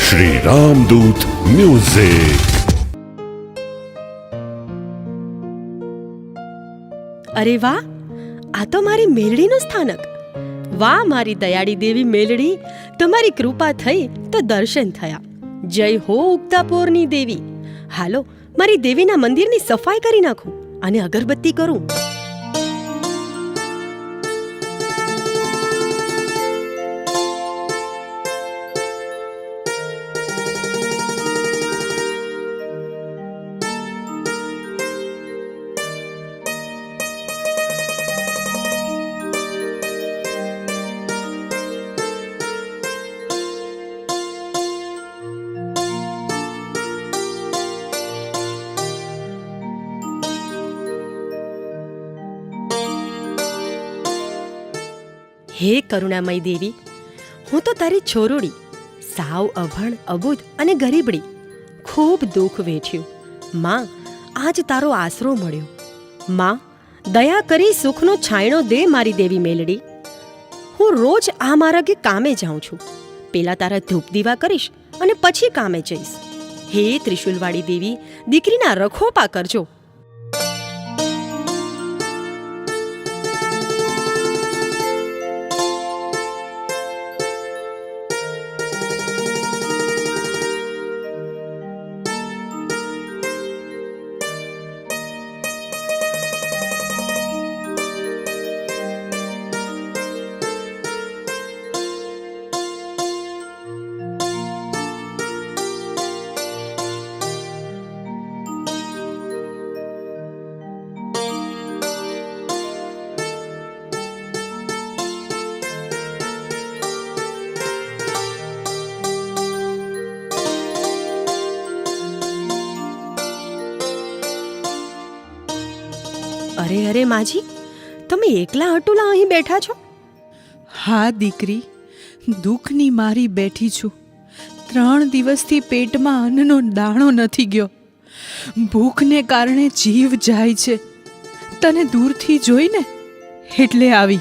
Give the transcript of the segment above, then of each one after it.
Shri Ramdoot music અરે વાહ, આ તો મારી મેલડીનું સ્થાનક. વાહ, મારી દયાળી દેવી મેલડી, તમારી કૃપા થઈ તો દર્શન થયા. જય હો ઉગતાપોરની દેવી. હાલો, મારી દેવીના મંદિરની સફાઈ કરી નાખું અને અગરબત્તી કરું. હે કરુણામય દેવી, હું તો તારી છોરુડી, સાવ અભણ, અબુધ અને ગરીબડી, ખૂબ દુઃખ વેઠ્યું. માં, આજ તારો આશરો મળ્યો. માં, દયા કરી સુખનો છાંયણો દે મારી દેવી મેલડી. હું રોજ આ માર્ગે કામે જાઉં છું. પેલા તારા ધૂપ દીવા કરીશ અને પછી કામે જઈશ. હે ત્રિશુલવાળી દેવી, દીકરીના રખોપા કરજો. અરે અરે માજી તમે એકલા અટુલા અહીં બેઠા છો? હા દીકરી દુઃખની મારી બેઠી છું. ત્રણ દિવસથી પેટમાં અન્નનો દાણો નથી ગયો. ભૂખને કારણે જીવ જાય છે. તને દૂરથી જોઈને એટલે આવી.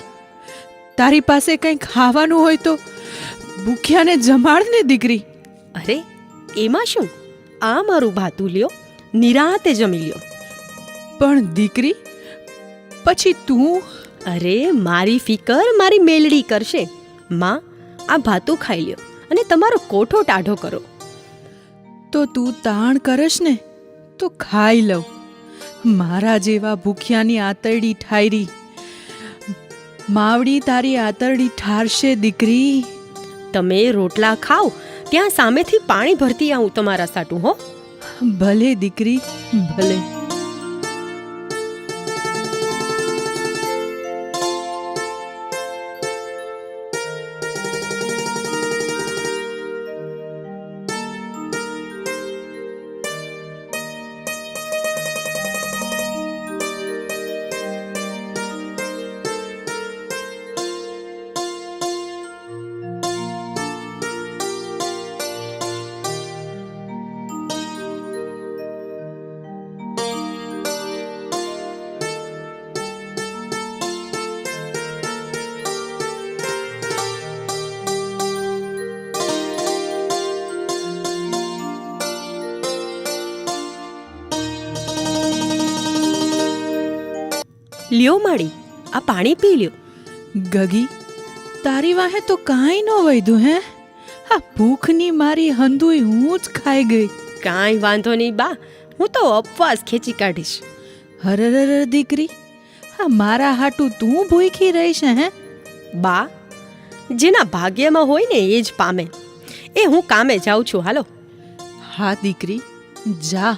તારી પાસે કંઈ ખાવાનું હોય તો ભૂખ્યાને જમાડ ને દીકરી. અરે એમાં શું? આ મારું ભાતું લ્યો નિરાતે જમી લ્યો. પણ દીકરી પછી તું? અરે મારી ફિકર મારી મેલડી કરશે. માં આ ભાતું ખાઈ લ્યો અને તમારો કોઠો ટાઢો કરો. તો તું તાણ કરશ ને તો ખાઈ લઉં. મારા જેવા ભૂખ્યાની આતરડી ઠાયરી. માવડી તારી આતરડી ઠારશે દીકરી. તમે રોટલા ખાઓ ત્યાં સામેથી પાણી ભરતી આવું તમારા સાટું હો. ભલે દીકરી ભલે. લ્યો માળી. આ પાણી પી લ્યો. ગગી તારી વાહે તો કાંઈ ન વૈધું હે? આ ભૂખની મારી હંધુય હું જ ખાઈ ગઈ. કાંઈ વાંધો નહીં બા. હું તો અપવાસ ખેંચી કાઢીશ. હરરર દીકરી આ મારા હાટું તું ભૂખી રહીશ હે? બા જેના ભાગ્યમાં હોય ને એ જ પામે. એ હું કામે જાઉં છું હાલો. હા દીકરી જા.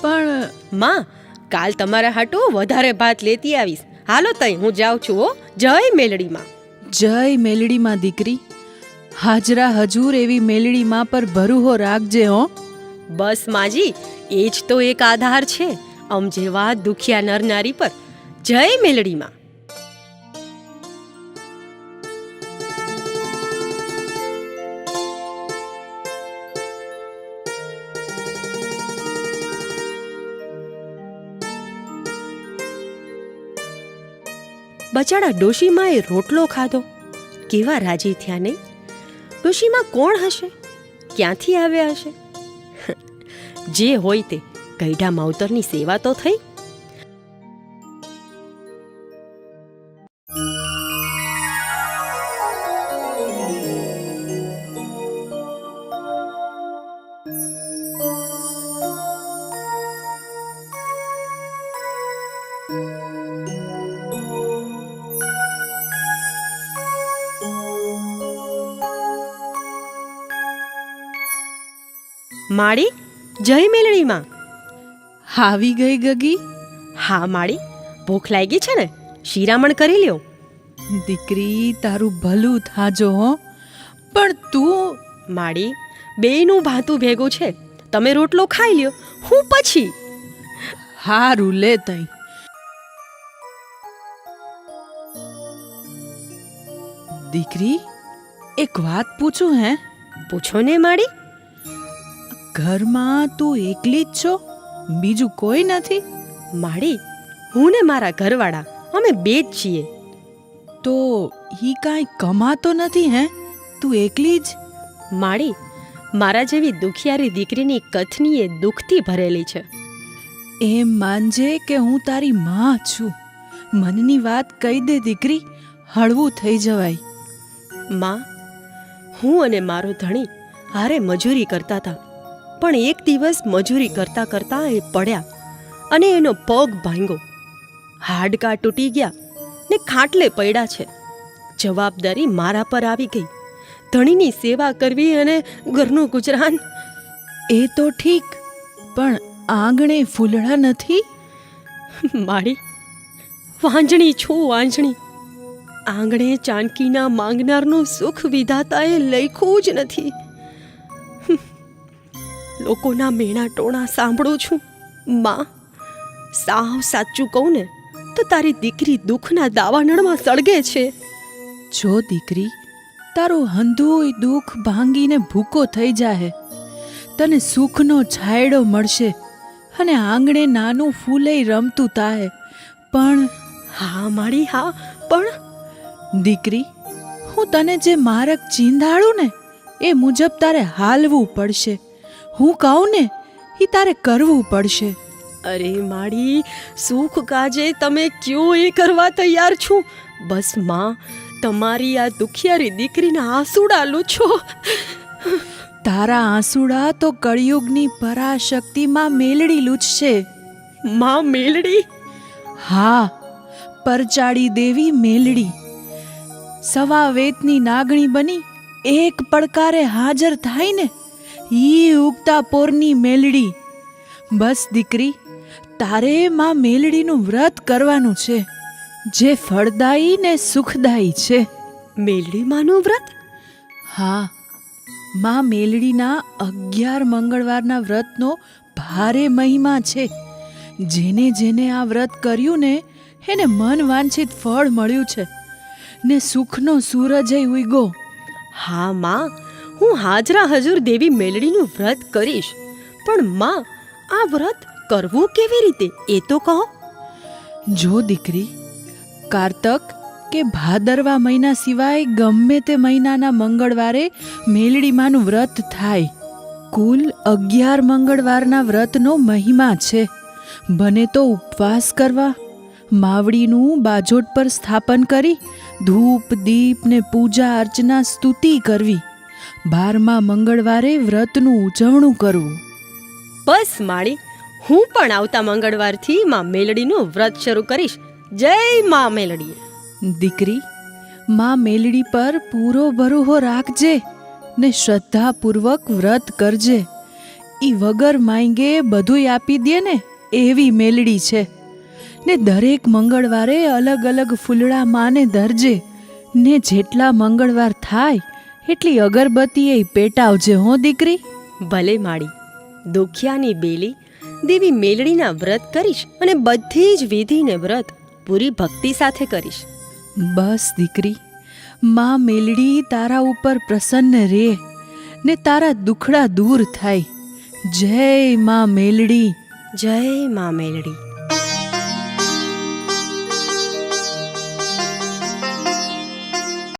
પણ માં કાલ તમારા હાટો વધારે ભાત લેતી આવીશ. હાલો તઈ હું જાઉં છું હો. જય મેલડીમાં. જય મેલડીમાં દીકરી. હાજરા હજુર એવી મેલડીમાં પર ભરુહો રાખજે હો. બસ માજી એ જ તો એક આધાર છે. અમ જેવા દુખિયા નર નારી પર. જય મેલડીમાં. બચાડા ડોશીમાએ રોટલો ખાધો. કેવા રાજી થયા નહીં? ડોશીમાં કોણ હશે? ક્યાંથી આવ્યા હશે? જે હોય તે ગઈઢા માવતરની સેવા તો થઈ. માળી જય મેલડીમાં આવી ગઈ ગગી? હા માળી ભૂખ લાગી છે ને શિરામણ કરી લ્યો. દીકરી તારું ભલું થાજો હો. પણ તું માળી બેયનું ભાતું ભેગું છે તમે રોટલો ખાઈ લ્યો હું પછી. હારું લે તઈ. દીકરી એક વાત પૂછું હે? પૂછો ને માળી. ઘરમાં તું એકલી જ છો? બીજું કોઈ નથી? માળી હું ને મારા ઘરવાળા અમે બે જ છીએ. તો ઈ કાંઈ કમાતો નથી હે? તું એકલી જ? માળી મારા જેવી દુખિયારી દીકરીની કથની એ દુઃખથી ભરેલી છે. એમ માનજે કે હું તારી માં છું. મનની વાત કહી દે દીકરી હળવું થઈ જવાય. માં હું અને મારો ધણી હારે મજૂરી કરતા હતા. પણ એક દિવસ મજૂરી કરતા કરતા એ પડ્યા અને એનો પગ ભાંગ્યો. હાડકા તૂટી ગયા ને ખાટલે પડ્યા છે. જવાબદારી મારા પર આવી ગઈ. ધણીની સેવા કરવી અને ઘરનું ગુજરાન. એ તો ઠીક, પણ આંગણે ફૂલડા નથી? માળી વાંજણી છું, વાંજણી. આંગણે ચાનકીના માંગનારનું સુખ વિધાતાએ લખ્યું જ નથી. લોકોના મેણા ટોણા સાંભળું છું. માં સાવ સાચું કહું ને તો તારી દીકરી દુઃખના દાવાનળમાં સળગે છે. જો દીકરી તારું હંધુય દુઃખ ભાંગીને ભૂકો થઈ જાહે તને સુખનો છાયડો મળશે અને આંગણે નાનું ફૂલેય રમતું તાહે. પણ હા મારી હા પણ દીકરી હું તને જે મારક ચીંધાડું ને એ મુજબ તારે હાલવું પડશે. હું કહું ને એ તારે કરવું પડશે. અરે માડી સુખ કાજે તમે ક્યું એ કરવા તૈયાર છું? બસમાં તમારી આ દુખિયારી દીકરીના આંસુડા લૂછો. તારા આંસુડા તો કળિયુગની પરાશક્તિમાં મેલડી લૂછશે. માં મેલડી? હા પરચાડી દેવી મેલડી. સવા વેતની નાગણી બની એક પડકારે હાજર થાય ને ઈ ઉગતા પોરની મેલડી. બસ દીકરી તારે માં મેલડીનું વ્રત કરવાનું છે જે ફળદાયી ને સુખદાયી છે. મેલડી માનું વ્રત? હા માં મેલડીના અગિયાર મંગળવારના વ્રતનો ભારે મહિમા છે. જેને જેને આ વ્રત કર્યું ને એને મન વાંછિત ફળ મળ્યું છે. ને સુખનો સૂરજય ઉગ્યો. હા માં હું હાજરા હજુર દેવી મેલડીનું વ્રત કરીશ. પણ માં, આ વ્રત કરવું કેવી રીતે? એ તો કહો. જો દીકરી, કારતક કે ભાદરવા મહિના સિવાય ગમે તે મહિનાના મંગળવારે મેલડીમાનું વ્રત થાય. કુલ અગિયાર મંગળવારના વ્રતનો મહિમા છે. બને તો ઉપવાસ કરવા, માવડીનું બાજોટ પર સ્થાપન કરી, ધૂપ, દીપ ને પૂજા અર્ચના સ્તુતિ કરવી. બારમા મંગળવારે વ્રતનું ઉજવણું કરવું બસ માળી હું પણ આવતા મંગળવારથી માં મેલડીનું વ્રત શરૂ કરીશ. જય માં મેલડી. દીકરી માં મેલડી પર પૂરો ભરોહો રાખજે ને શ્રદ્ધાપૂર્વક વ્રત કરજે. ઈ વગર માંગે બધુંય આપી દે ને એવી મેલડી છે. ને દરેક મંગળવારે અલગ અલગ ફૂલડા માને ધરજે ને જેટલા મંગળવાર થાય એટલી અગરબત્તી એ પેટાવજે હો દીકરી? ભલે માળી દુખિયાની બેલી દેવી મેલડીના વ્રત કરીશ અને બધી જ વિધિને વ્રત પૂરી ભક્તિ સાથે કરીશ. બસ દીકરી. માં મેલડી તારા ઉપર પ્રસન્ન રે ને તારા દુખડા દૂર થાય. જય માં મેલડી. જય માં મેલડી.